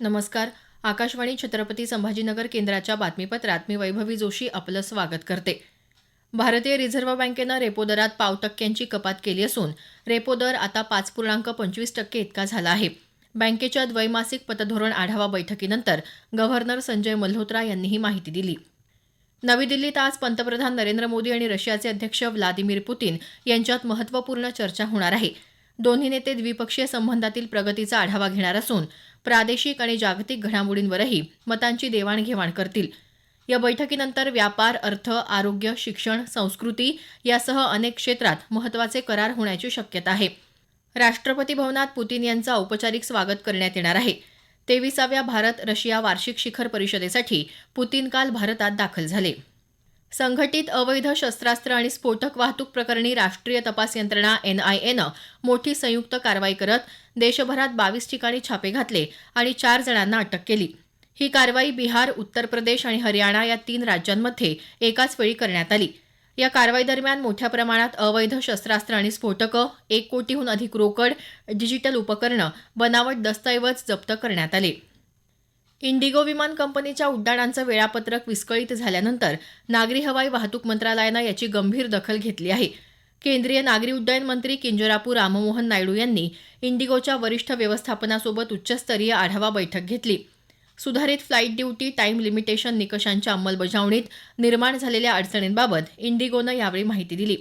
नमस्कार. आकाशवाणी छत्रपती संभाजीनगर केंद्राच्या बातमीपत्रात मी वैभवी जोशी आपलं स्वागत करते. भारतीय रिझर्व्ह बँकेनं रेपो दरात पाव टक्क्यांची कपात केली असून रेपो दर आता पाच पूर्णांक पंचवीस टक्के इतका झाला आहे. बँकेच्या द्वैमासिक पतधोरण आढावा बैठकीनंतर गव्हर्नर संजय मल्होत्रा यांनी ही माहिती दिली. नवी दिल्लीत आज पंतप्रधान नरेंद्र मोदी आणि रशियाचे अध्यक्ष व्लादिमीर पुतीन यांच्यात महत्त्वपूर्ण चर्चा होणार आहे. दोन्ही नेते द्विपक्षीय संबंधातील प्रगतीचा आढावा घेणार असून प्रादेशिक आणि जागतिक घडामोडींवरही मतांची देवाणघेवाण करतील. या बैठकीनंतर व्यापार अर्थ आरोग्य शिक्षण संस्कृती यासह अनेक क्षेत्रात महत्त्वाचे करार होण्याची शक्यता आहे. राष्ट्रपती भवनात पुतीन यांचं औपचारिक स्वागत करण्यात येणार आहे. तेविसाव्या भारत रशिया वार्षिक शिखर परिषदेसाठी पुतीन काल भारतात दाखल झाले. संघटित अवैध शस्त्रास्त्र आणि स्फोटक वाहतूक प्रकरणी राष्ट्रीय तपास यंत्रणा एनआयएनं मोठी संयुक्त कारवाई करत देशभरात बावीस ठिकाणी छापे घातले आणि चार जणांना अटक केली. ही कारवाई बिहार उत्तर प्रदेश आणि हरियाणा या तीन राज्यांमध्ये एकाच वेळी करण्यात आली. या कारवाई दरम्यान मोठ्या प्रमाणात अवैध शस्त्रास्त्र आणि स्फोटकं एक कोटीहून अधिक रोकड डिजिटल उपकरणं बनावट दस्तऐवज जप्त करण्यात आले. इंडिगो विमान कंपनीच्या उड्डाणांचं वेळापत्रक विस्कळीत झाल्यानंतर नागरी हवाई वाहतूक मंत्रालयानं याची गंभीर दखल घेतली आहे. केंद्रीय नागरी उड्डयन मंत्री किंजरापू राममोहन नायडू यांनी इंडिगोच्या वरिष्ठ व्यवस्थापनासोबत उच्चस्तरीय आढावा बैठक घेतली. सुधारित फ्लाईट ड्युटी टाईम लिमिटेशन निकषांच्या अंमलबजावणीत निर्माण झालेल्या अडचणींबाबत इंडिगोनं यावेळी माहिती दिली.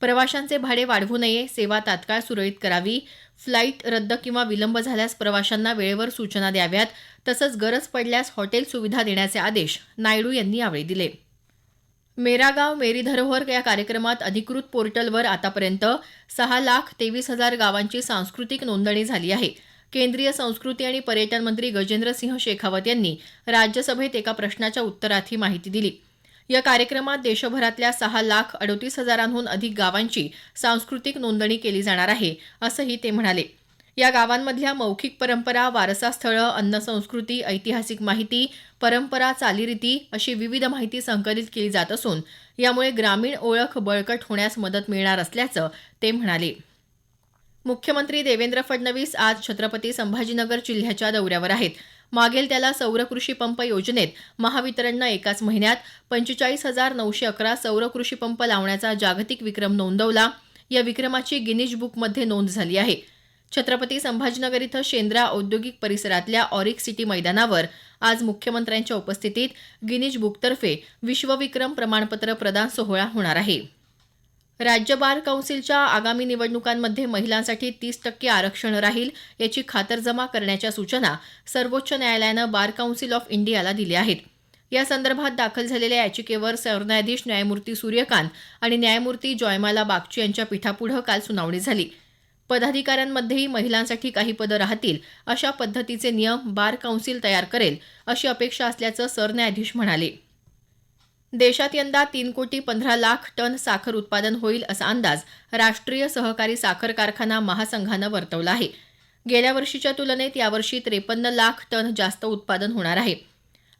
प्रवाशांचे भाडे वाढवू नये सेवा तात्काळ सुरळीत करावी फ्लाईट रद्द किंवा विलंब झाल्यास प्रवाशांना वेळेवर सूचना द्याव्यात तसंच गरज पडल्यास हॉटेल सुविधा देण्याचे आदेश नायडू यांनी यावेळी दिले. मेरा गाव मेरी धरोहर या कार्यक्रमात अधिकृत पोर्टलवर आतापर्यंत सहा लाख तेवीस हजार गावांची सांस्कृतिक नोंदणी झाली आहे. केंद्रीय संस्कृती आणि पर्यटन मंत्री गजेंद्र सिंह शेखावत यांनी राज्यसभेत एका प्रश्नाच्या उत्तरात ही माहिती दिली. या कार्यक्रमात देशभरातल्या सहा लाख अडोतीस हजारांहून अधिक गावांची सांस्कृतिक नोंदणी केली जाणार आहे असंही ते म्हणाले. या गावांमधल्या मौखिक परंपरा वारसा स्थळं अन्न संस्कृती ऐतिहासिक माहिती परंपरा चालीरीती अशी विविध माहिती संकलित केली जात असून यामुळे ग्रामीण ओळख बळकट होण्यास मदत मिळणार असल्याचं ते म्हणाले. मुख्यमंत्री देवेंद्र फडणवीस आज छत्रपती संभाजीनगर जिल्ह्याच्या दौऱ्यावर आहेत. मागेल त्याला सौर कृषी पंप योजनेत महावितरणनं एकाच महिन्यात पंचेचाळीस हजार नऊशे अकरा सौर कृषी पंप लावण्याचा जागतिक विक्रम नोंदवला. या विक्रमाची गिनीज बुकमध्ये नोंद झाली आहे. छत्रपती संभाजीनगर इथं शेंद्रा औद्योगिक परिसरातल्या ऑरिक सिटी मैदानावर आज मुख्यमंत्र्यांच्या उपस्थितीत गिनीज बुकतर्फे विश्वविक्रम प्रमाणपत्र प्रदान सोहळा होणार आहे. राज्य बार कौन्सिलच्या आगामी निवडणुकांमध्ये महिलांसाठी तीस टक्के आरक्षण राहील याची खातरजमा करण्याच्या सूचना सर्वोच्च न्यायालयानं बार कौन्सिल ऑफ इंडियाला दिल्या आहेत. या संदर्भात दाखल झालेल्या याचिकेवर सरन्यायाधीश न्यायमूर्ती सूर्यकांत आणि न्यायमूर्ती जॉयमाला बागची यांच्या पीठापुढं काल सुनावणी झाली. पदाधिकाऱ्यांमध्येही महिलांसाठी काही पदं राहतील अशा पद्धतीचे नियम बार कौन्सिल तयार करेल अशी अपेक्षा असल्याचं सरन्यायाधीश म्हणाले. देशात यंदा तीन कोटी पंधरा लाख टन साखर उत्पादन होईल असा अंदाज राष्ट्रीय सहकारी साखर कारखाना महासंघानं वर्तवला आहे. गेल्या वर्षीच्या तुलनेत यावर्षी त्रेपन्न लाख टन जास्त उत्पादन होणार आहे.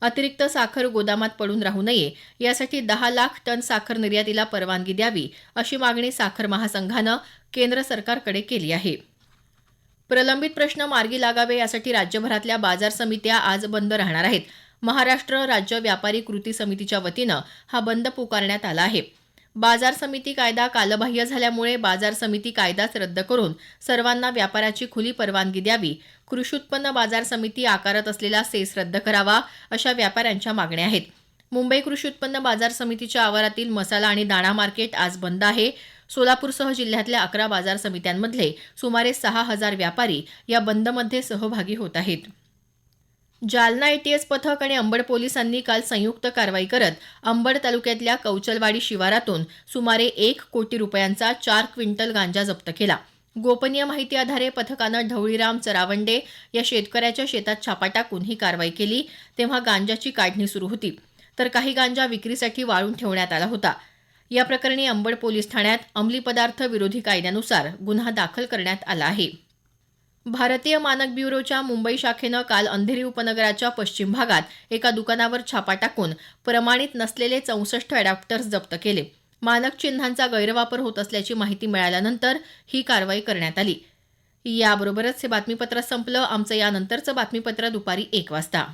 अतिरिक्त साखर गोदामात पडून राहू नये यासाठी दहा लाख टन साखर निर्यातीला परवानगी द्यावी अशी मागणी साखर महासंघानं केंद्र सरकारकडे केली आहे. प्रलंबित प्रश्न मार्गी लागावे यासाठी राज्यभरातल्या बाजार समित्या आज बंद राहणार आहेत. महाराष्ट्र राज्य व्यापारी कृती समितीच्या वतीनं हा बंद पुकारण्यात आला आहे. बाजार समिती कायदा कालबाह्य झाल्यामुळे बाजार समिती कायदाच रद्द करून सर्वांना व्यापाराची खुली परवानगी द्यावी कृषी उत्पन्न बाजार समिती आकारत असलेला सेस रद्द करावा अशा व्यापाऱ्यांच्या मागण्या आहेत. मुंबई कृषी उत्पन्न बाजार समितीच्या आवारातील मसाला आणि दाणा मार्केट आज बंद आहे. सोलापूरसह जिल्ह्यातल्या अकरा बाजार समित्यांमधले सुमारे सहा हजार व्यापारी या बंदमध्ये सहभागी होत आहेत. जालना एटीएस पथक आणि अंबड पोलिसांनी काल संयुक्त कारवाई करत अंबड तालुक्यातल्या कौचलवाडी शिवारातून सुमारे एक कोटी रुपयांचा चार क्विंटल गांजा जप्त केला. गोपनीय माहिती आधारे पथकानं ढवळीराम चरावंडे या शेतकऱ्याच्या शेतात छापा टाकून ही कारवाई केली तेव्हा गांजाची काढणी सुरू होती. तर काही गांजा विक्रीसाठी वाळून ठेवण्यात आला होता. या प्रकरणी अंबड पोलीस ठाण्यात अंमली पदार्थ विरोधी कायद्यानुसार गुन्हा दाखल करण्यात आला आहे. भारतीय मानक ब्युरोच्या मुंबई शाखेनं काल अंधेरी उपनगराच्या पश्चिम भागात एका दुकानावर छापा टाकून प्रमाणित नसलेले चौसष्ट अडॅप्टर्स जप्त केले. मानक चिन्हांचा गैरवापर होत असल्याची माहिती मिळाल्यानंतर ही कारवाई करण्यात आली. याबरोबरच हे बातमीपत्र संपलं. आमचं यानंतरचं बातमीपत्र दुपारी एक वाजता.